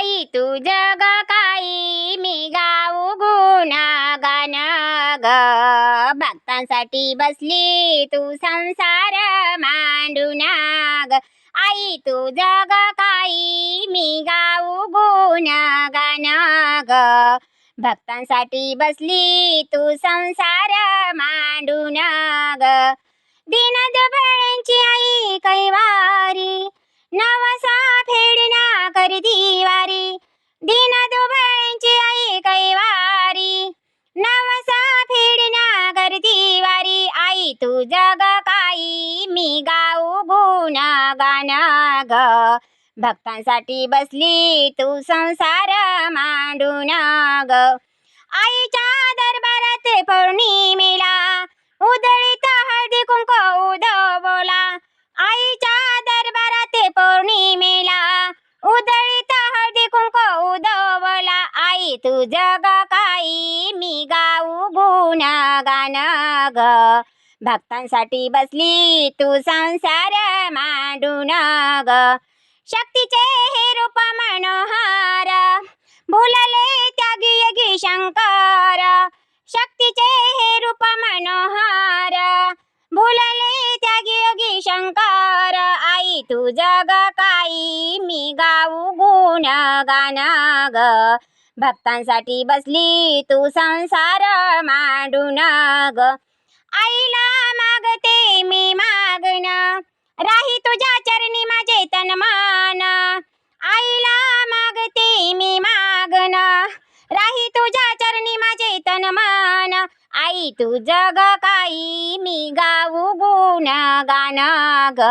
आई तू जग काही मी गाऊ गुणागान ग. भक्तांसाठी बसली तू संसार मांडून ग आई तू जग काही मी गाऊ गुण ग. भक्तांसाठी बसली तू संसार मांडून ग दिन दुबळ्यांची आई जग काही मी गाऊ गुण गाना ग. भक्तांसाठी बसली तू संसार मांडून ग. आईच्या दरबारात पौर्णिमेला उदळीत हळदी कुंक बोला आईच्या दरबारात पौर्णिमेला उदळीत हळदी कुंक बोला आई तू जग काही मी गाऊ गुण गाना ग. भक्तांसाठी बसली तू संसार मांडून ग शक्तीचे हे रूप मनोहार. भुलले त्यागी यगी शंकर. शक्तीचे हे रूप मनोहार. भुलले त्यागी योगी शंकर. आई तू जग काही मी गाऊ गुण गान ग. भक्तांसाठी बसली तू संसार मांडून ग आईला मागते मी मागण. राही तुझ्या चरणी माझे तन मान आईला मागते मी मागण. राही तुझ्या चरणी माझे तन मान आई तू जग काही मी गाऊ गुण गान ग.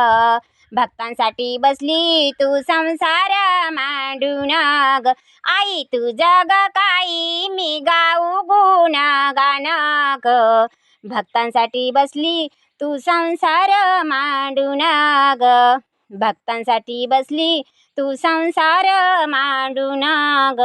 भक्तांसाठी बसली तू संसार मांडून ग. आई तू जग काही मी गाऊ गुण गान ग. भक्तांसाठी बसली तू संसार मांडून ग भक्तांसाठी बसली तू संसार मांडून ग